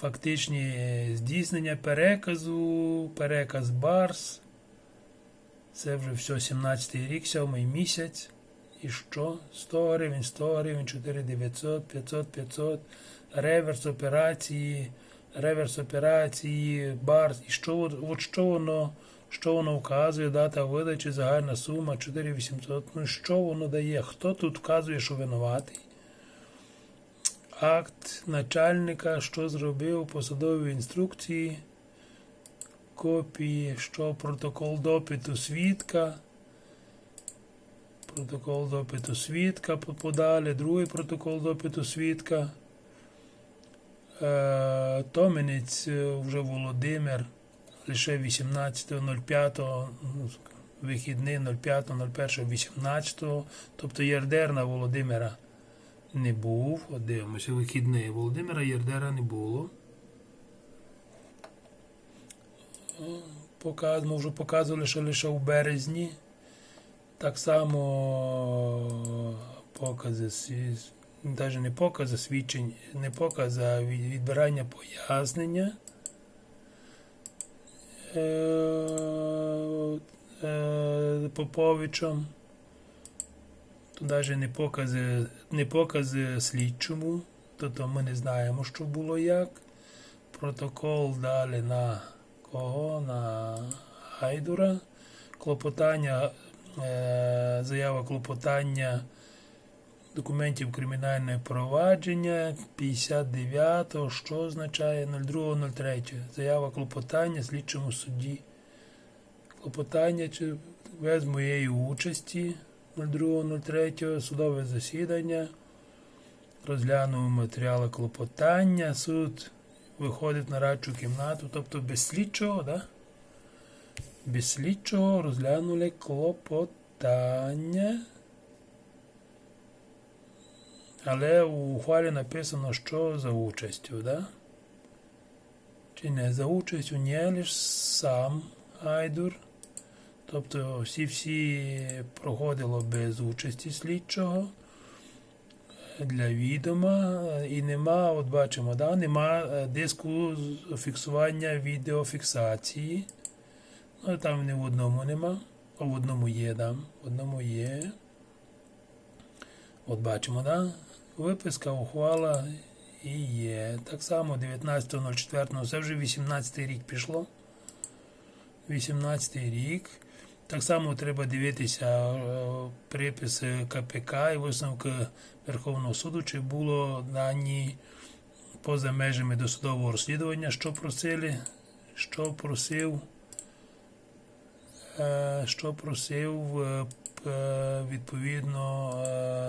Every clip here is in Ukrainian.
фактичні здійснення переказу, переказ Барс. Це вже все 17 рік, 7 місяць. І що? 100 гривень, 100 гривень, 4900, 500, 500, реверс операції, реверс операції, барс. І що, от що воно, що воно вказує, дата видачі, загальна сума 4800. Ну що воно дає? Хто тут вказує, що винуватий? Акт начальника, що зробив, посадові інструкції, копії, що протокол допиту свідка. Протокол допиту свідка по- подалі, другий протокол допиту свідка. Томенець е, вже Володимир, лише 18.05, ну, вихідний 05.01.18, тобто Єрдерна Володимира не був. От дивимося, вихідний Володимира Єрдера не було. Показ, ми вже показували, що лише у березні. Так само покази, навіть не покази свідчень, не покази, а відбирання пояснення. Е, е, Поповичем. Тут навіть не покази, не покази слідчому, тобто ми не знаємо, що було як. Протокол далі на кого? На Гайдура. Клопотання, е, заява клопотання документів кримінального провадження 59, що означає 02.03. Заява клопотання слідчому судді. Клопотання без моєї участі 02.03 судове засідання. Розглянув матеріали клопотання. Суд виходить на радчу кімнату, тобто без слідчого, да? без слідчого розглянули клопотання. Але у ухвалі написано, що за участю, да? Чи не за участю, не лише сам Гайдур. Тобто всі всі проходило без участі слідчого для відома і нема, от бачимо, да, нема е, диску фіксування відеофіксації. Ну, там не в одному нема, а в одному є, да, в одному є. От бачимо, да? Виписка, ухвала і є. Так само 19.04, це вже 18 рік пішло. 18 рік. Так само треба дивитися е, приписи КПК і висновки Верховного суду, чи було дані поза межами досудового розслідування, що просили, що просив, е, що просив е, відповідно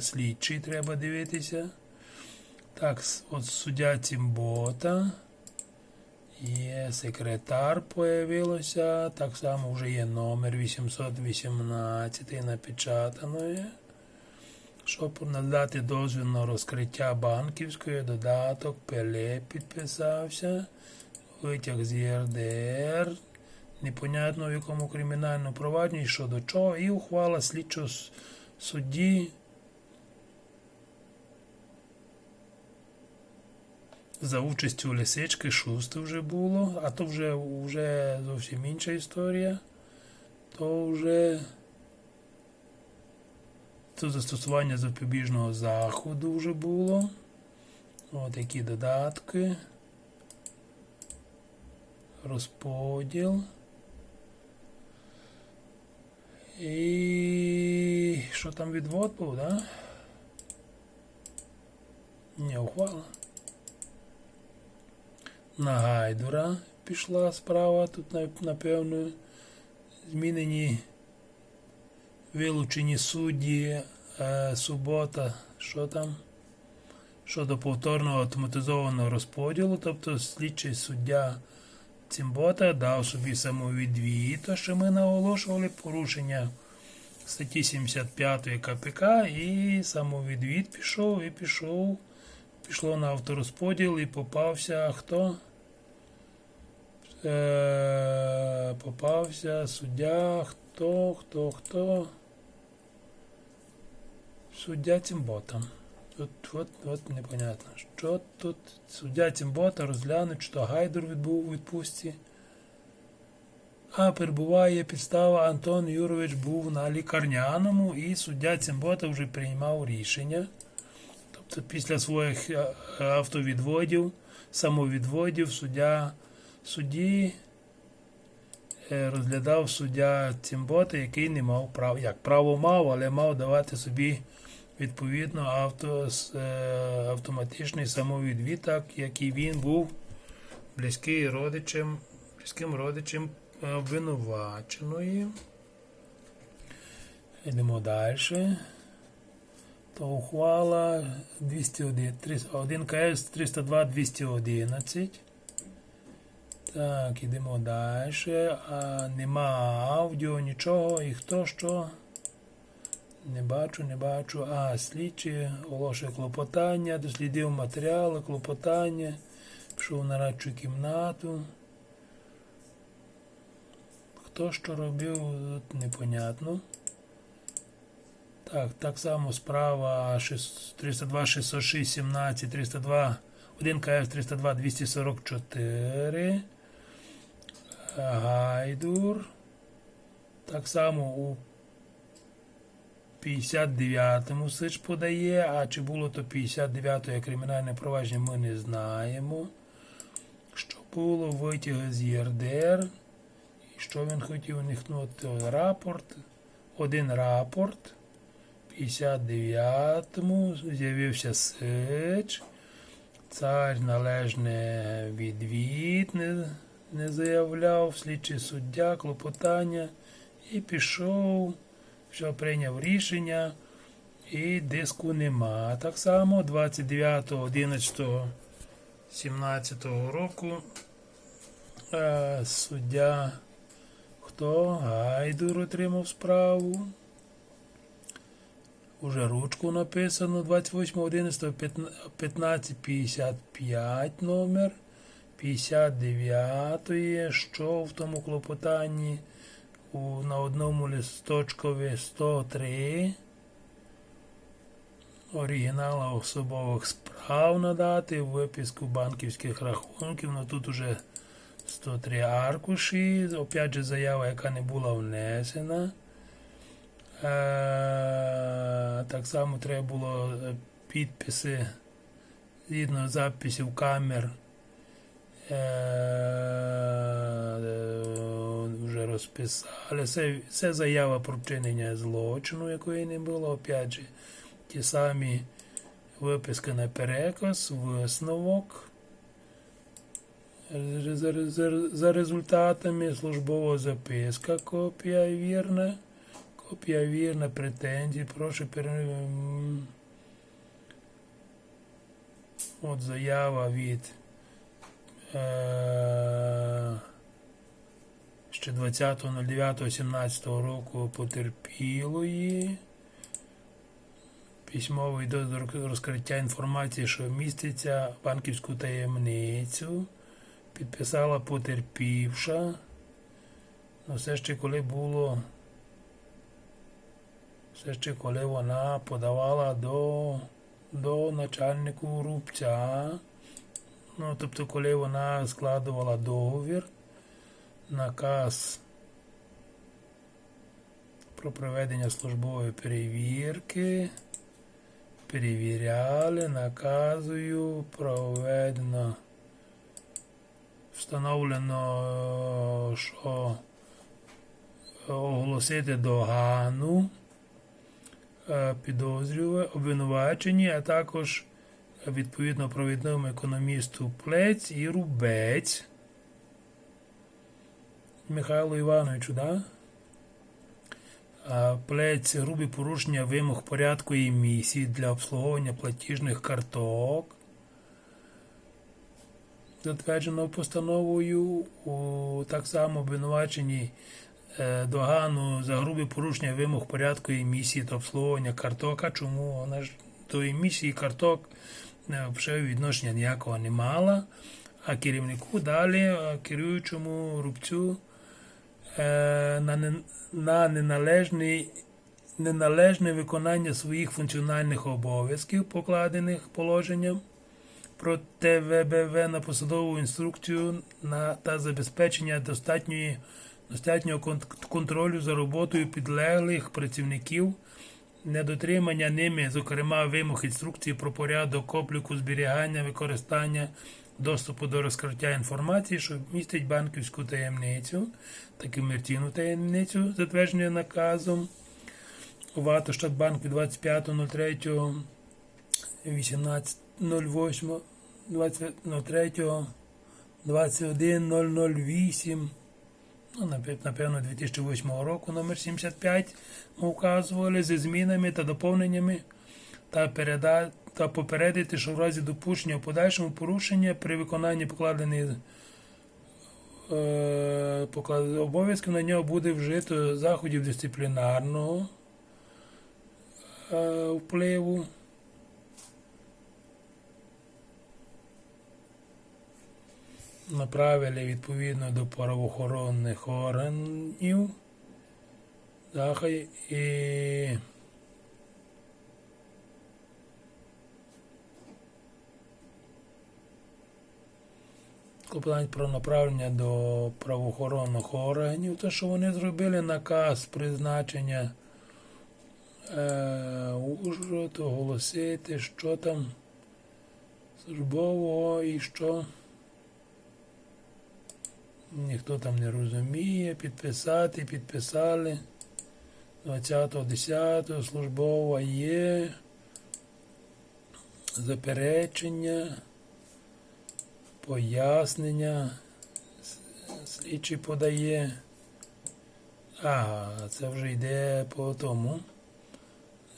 слідчий, треба дивитися. Так, от суддя Цімбота. Є секретар появилося, так само вже є номер 818 напечатано є. Щоб надати дозвіл на розкриття банківської, додаток Пеле підписався, витяг з ЄРДР, непонятно в якому кримінальному провадженні, що до чого, і ухвала слідчого судді за участю лисички шусти вже було, а то вже, вже зовсім інша історія. То вже то застосування запобіжного заходу вже було. От які додатки. Розподіл. І що там відвод був, да? Не, ухвала. На Гайдура пішла справа. Тут, напевно, змінені вилучені судді е, субота. Що там? Щодо повторного автоматизованого розподілу, тобто слідчий суддя Цімбота дав собі самовідвід, то що ми наголошували порушення статті 75 КПК і самовідвід пішов і пішов. Пішло на авторозподіл і попався хто? Е, попався суддя, хто, хто, хто. Суддя Цімбота. Тут от, от непонятно. Що тут суддя Цімбота розгляне, що Гайдур відбув у відпустці. А перебуває підстава Антон Юрович був на лікарняному, і суддя Цимбота вже приймав рішення. Тобто після своїх е, автовідводів, самовідводів, суддя судді е, розглядав суддя Цимбота, який не мав права. Як право мав, але мав давати собі відповідно авто, е, автоматичний самовідвід, так як він був близький родичем, близьким родичем обвинуваченої. Йдемо далі. То ухвала 201, КС 302 211. Так, ідемо далі. А нема аудіо, нічого. І хто що? Не бачу, не бачу. А, слідчі, оголошує клопотання, дослідив матеріали, клопотання, пішов на радчу кімнату. Хто що робив, тут непонятно. Так, так само справа 6- 302 606 17 302 1 КФ 302 244. Гайдур. Так само у 59-му Сич подає, а чи було то 59-е кримінальне провадження, ми не знаємо. Що було витяг з ЄРДР. І що він хотів уникнути? Рапорт. Один рапорт. 59-му з'явився Сич. Цар належне відвід не, заявляв, слідчий суддя, клопотання і пішов, що прийняв рішення, і диску нема. Так само 29.11.17 року е, суддя хто Гайдур отримав справу. Уже ручку написано 28.11.1555 номер 59 що в тому клопотанні у, на одному листочкові 103 оригінала особових справ надати, виписку банківських рахунків, ну тут уже 103 аркуші, опять же заява, яка не була внесена. Е, Так само треба було е, підписи згідно записів камер. Е, е, Вже розписали. Це, це заява про вчинення злочину, якої не було. Опять же, ті самі виписки на переказ, висновок. За, за, результатами службова записка, копія вірна. Копія вірна, претензії, прошу пере... От заява від е... ще 20.09.17 року потерпілої. Письмовий до розкриття інформації, що міститься банківську таємницю. Підписала потерпівша. Ну, все ще коли було все ще коли вона подавала до, до начальнику рубця, ну, тобто, коли вона складувала договір, наказ про проведення службової перевірки, перевіряли, наказую, проведено, встановлено, що оголосити догану е, підозрювані, обвинувачені, а також відповідно провідному економісту Плець і Рубець Михайлу Івановичу, да? Плець грубі порушення вимог порядку і для обслуговування платіжних карток. Затверджено постановою у так само обвинуваченні е, догану за грубе порушення вимог порядку емісії та обслуговування карток. А чому вона ж до емісії карток е, взагалі відношення ніякого не мала, а керівнику далі, керуючому рубцю не- на неналежний неналежне виконання своїх функціональних обов'язків, покладених положенням про ТВБВ на посадову інструкцію на та забезпечення достатньої достатнього контролю за роботою підлеглих працівників, недотримання ними, зокрема, вимог інструкції про порядок обліку зберігання, використання доступу до розкриття інформації, що містить банківську таємницю та комерційну таємницю, затвердження наказом ВАТО Штатбанк від 25.03 18.08 20.03 21.008 ну, напевно, 2008 року, номер 75 ми вказували зі змінами та доповненнями та, переда... та попередити, що в разі допущення у подальшому порушення при виконанні покладених е, поклад- обов'язків на нього буде вжито заходів дисциплінарного е, впливу. Направили відповідно до правоохоронних органів. Захай і клопотання про направлення до правоохоронних органів, те, що вони зробили наказ призначення е, Ужгород, оголосити, що там службового і що. Ніхто там не розуміє, підписати, підписали. 20.10 службова є. Заперечення, пояснення. Слідчий подає. Ага, це вже йде по тому.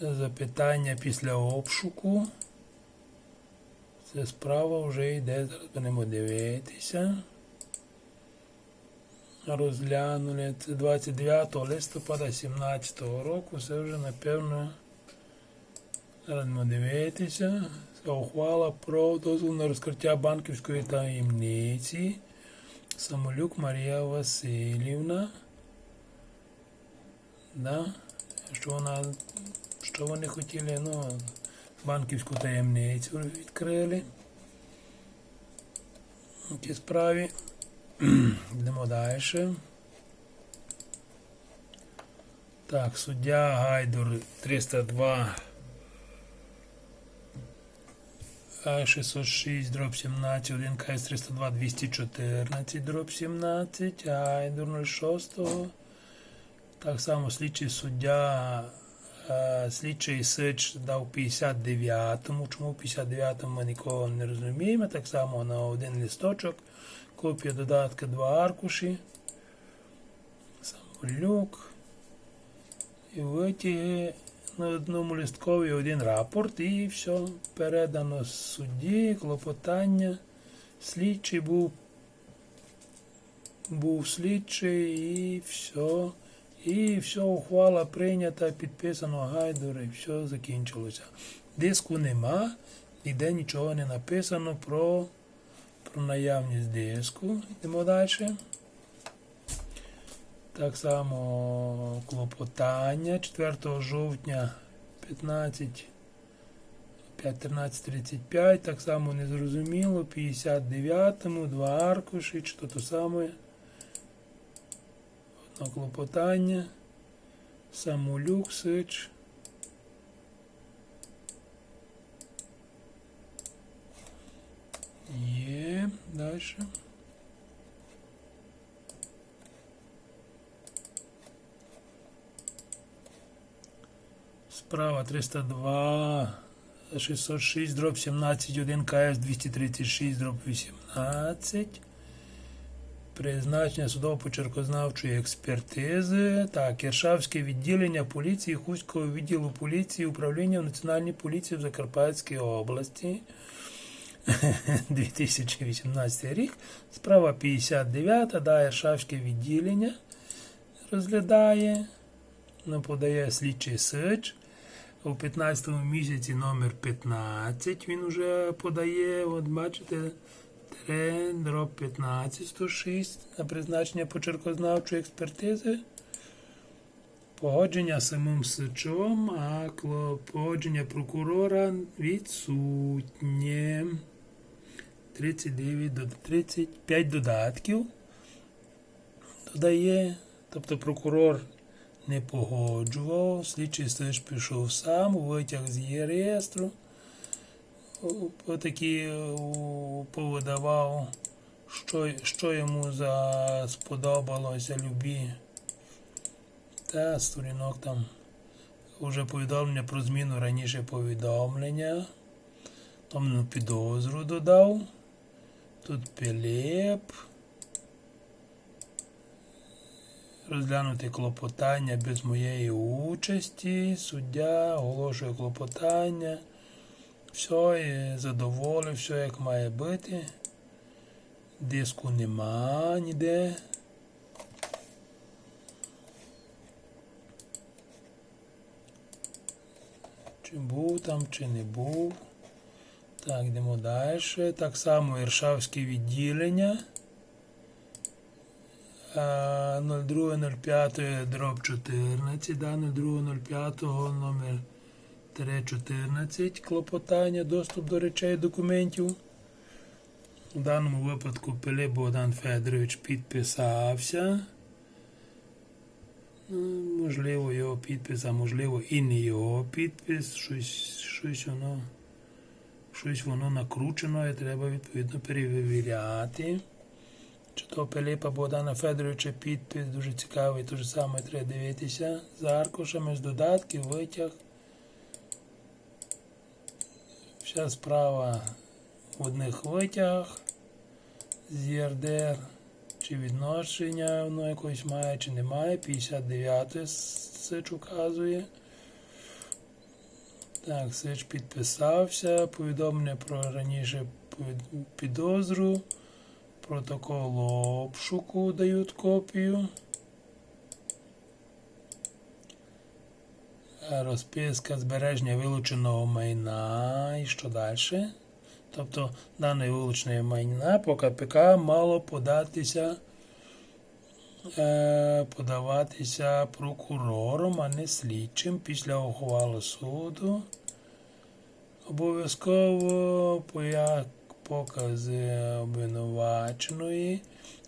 Запитання після обшуку. Це справа вже йде, зараз будемо дивитися розглянули. Це 29 листопада 17 року. Це вже напевно. Зараз будемо дивитися. Це ухвала про дозвіл на розкриття банківської таємниці. Самолюк Марія Васильівна. Да? Що вона. Що вони хотіли? Ну, банківську таємницю відкрили. У справі. Йдемо далі. Так, суддя Гайдур 302 А606 дроб 17, 1 КС 302 214 дроб 17, Гайдур 06. Так само слідчий суддя слідчий Сич дав 59-му. Чому в 59-му ми нікого не розуміємо. Так само на один листочок. Копія додатка два аркуші. Самолюк. І витяги на одному листкові один рапорт і все передано судді, клопотання. Слідчий був, був слідчий і все. І все, ухвала прийнята, підписано гайдур, і все закінчилося. Диску нема, ніде нічого не написано про про наявність диску. Йдемо далі. Так само клопотання 4 жовтня 15 5.13.35, так само незрозуміло, 59-му, два аркуші, чи то то саме. Одно клопотання. Самолюк, Сич. Є, далі. Справа 302, 606, дроб 17, 1 КС 236, дроб 18. Призначення судово-почеркознавчої експертизи. Так, Іршавське відділення поліції Хуського відділу поліції управління в Національній поліції в Закарпатській області. 2018 рік. Справа 59, да, Іршавське відділення розглядає, ну, подає слідчий сич. У 15 місяці номер 15 він вже подає, от бачите, тире, дроб 15 106 на призначення почеркознавчої експертизи Погодження самим сичом, а кло- погодження прокурора відсутнє. 39 до 35 додатків додає. Тобто прокурор не погоджував, слідчий теж пішов сам, витяг з її реєстру. Отакі повидавав, що, що йому за сподобалося любі. Та сторінок там вже повідомлення про зміну раніше повідомлення. Там ну, підозру додав. Тут Пілеп. Розглянути клопотання без моєї участі. Суддя оголошує клопотання. Все, і задоволив, все як має бути. Диску нема ніде. Чи був там, чи не був. Так, йдемо далі. Так само Іршавське відділення. А, 02.05 дроб 14, да, 02.05 номер 314 клопотання, доступ до речей документів. У даному випадку Пилип Богдан Федорович підписався. Ну, Можливо, його підпис, а можливо і не його підпис. Щось, щось воно щось воно накручено і треба відповідно перевіряти. Чи то Пилипа Богдана Федоровича підпис дуже цікавий, те ж саме треба дивитися з аркушами, з додатків, витяг. Вся справа в одних витягах з ЄРДР. Чи відношення воно якось має, чи немає. 59 Сич указує. Так, Сич підписався. Повідомлення про раніше підозру. Протокол обшуку дають копію. Розписка збереження вилученого майна і що далі? Тобто дане вилучене майна по КПК мало податися, е, подаватися прокурором, а не слідчим після ухвали суду. Обов'язково поя- покази обвинуваченої.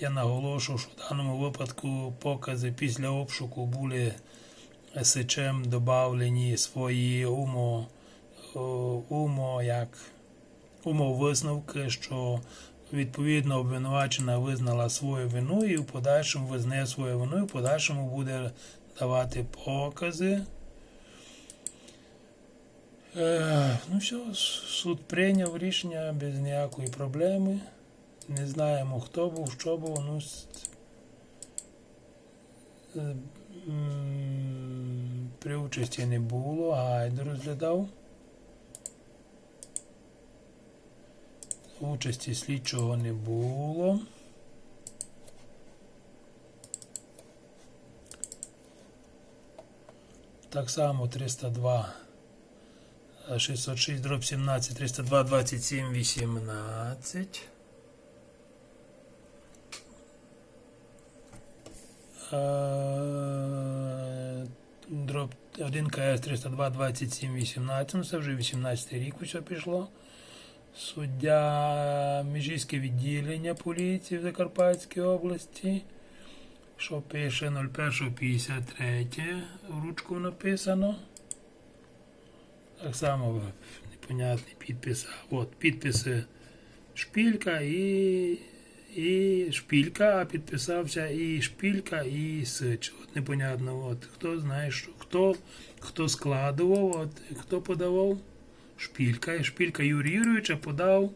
Я наголошую, що в даному випадку покази після обшуку були сичем додавлені свої умо, умо як умовисновки, що відповідно обвинувачена визнала свою вину і в подальшому визнає свою вину, і в подальшому буде давати покази. Е, ну все, суд прийняв рішення без ніякої проблеми. Не знаємо, хто був, що був. Ну, е, при участі не було, гайд розглядав. Участі слідчого не було. Так само 302, е, 606, дроб 17, 302, 27, 18. Е, Дроб 1 КС 302, 27, 18. Ну, це вже 18 рік усе пішло. Суддя Міжійське відділення поліції в Закарпатській області. Що пише 01.53, в ручку написано. Так само непонятний підпис. От підписи шпілька і, і шпілька, а підписався і шпілька, і сич. От непонятно, от хто знає, що хто, хто складував, от хто подавав шпілька. Шпілька Юрій Юрійовича подав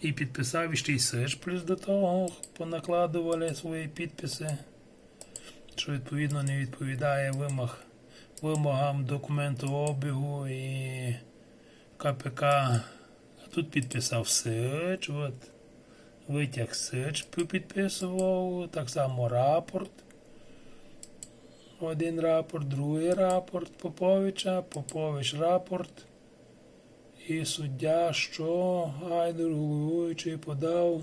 і підписав ще й сич. Плюс до того понакладували свої підписи, що відповідно не відповідає вимог, вимогам документу обігу і КПК. А тут підписав Сич, от, витяг Сич підписував, так само рапорт. Один рапорт, другий рапорт Поповича, Попович рапорт. І суддя, що Гайдер головуючий подав.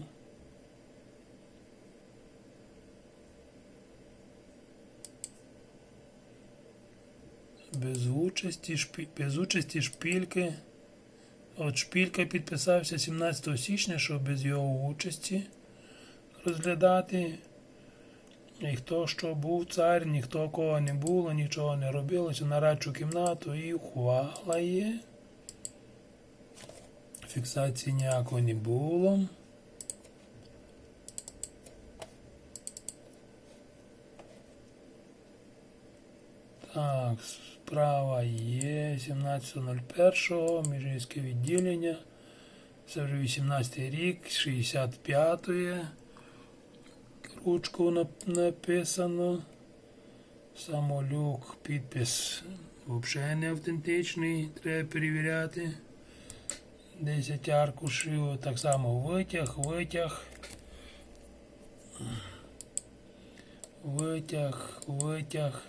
участі, шпі... без участі шпільки. От шпілька підписався 17 січня, що без його участі розглядати. І хто що був цар, ніхто кого не було, нічого не робилося, на радчу кімнату і ухвала є. Фіксації ніякої не було. Так, справа є 17.01, Міжгірське відділення. Це вже 18 рік, 65-ї. Ручку нап- написано. Самолюк, підпис взагалі не автентичний, треба перевіряти. 10 аркушів, так само витяг, витяг. Витяг, витяг.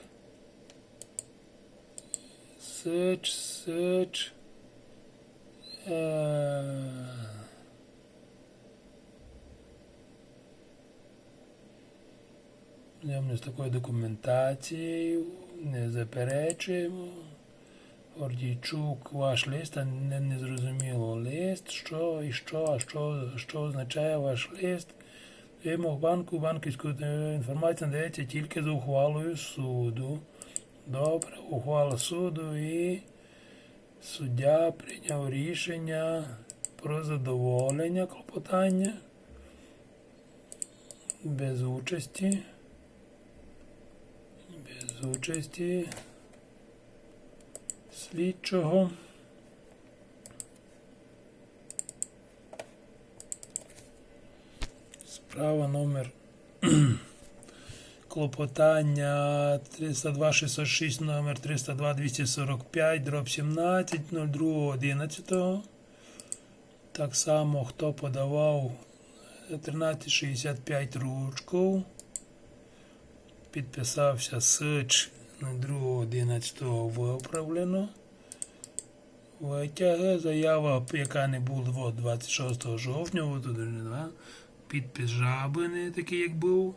Search, search. Е, Знайомлюсь з такою документацією, не заперечуємо. Гордійчук, ваш лист, не, не зрозуміло лист, що і що, що, що означає ваш лист. Вимог банку, банківську інформація надається тільки за ухвалою суду. Добре, ухвала суду і суддя прийняв рішення про задоволення клопотання без участі. Без участі слідчого. Справа номер клопотання 302 606 номер 302 245 дроб 17 02 11. Так само хто подавав 1365 ручку. Підписався Сич на 2.11 виправлено. Витяги, заява, яка не була 26 жовтня, от, підпис жабини, такий як був.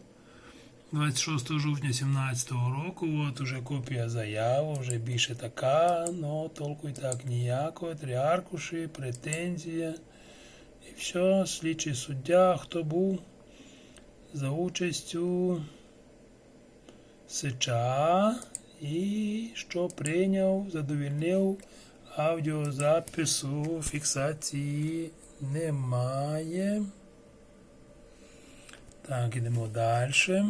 26 жовтня 2017 року, от уже копія заяви, вже більше така, но толку і так ніякого, три аркуші, претензія. І все, слідчий суддя, хто був за участю Сича і що прийняв, задовільнив аудіозапису, фіксації немає. Так, ідемо далі.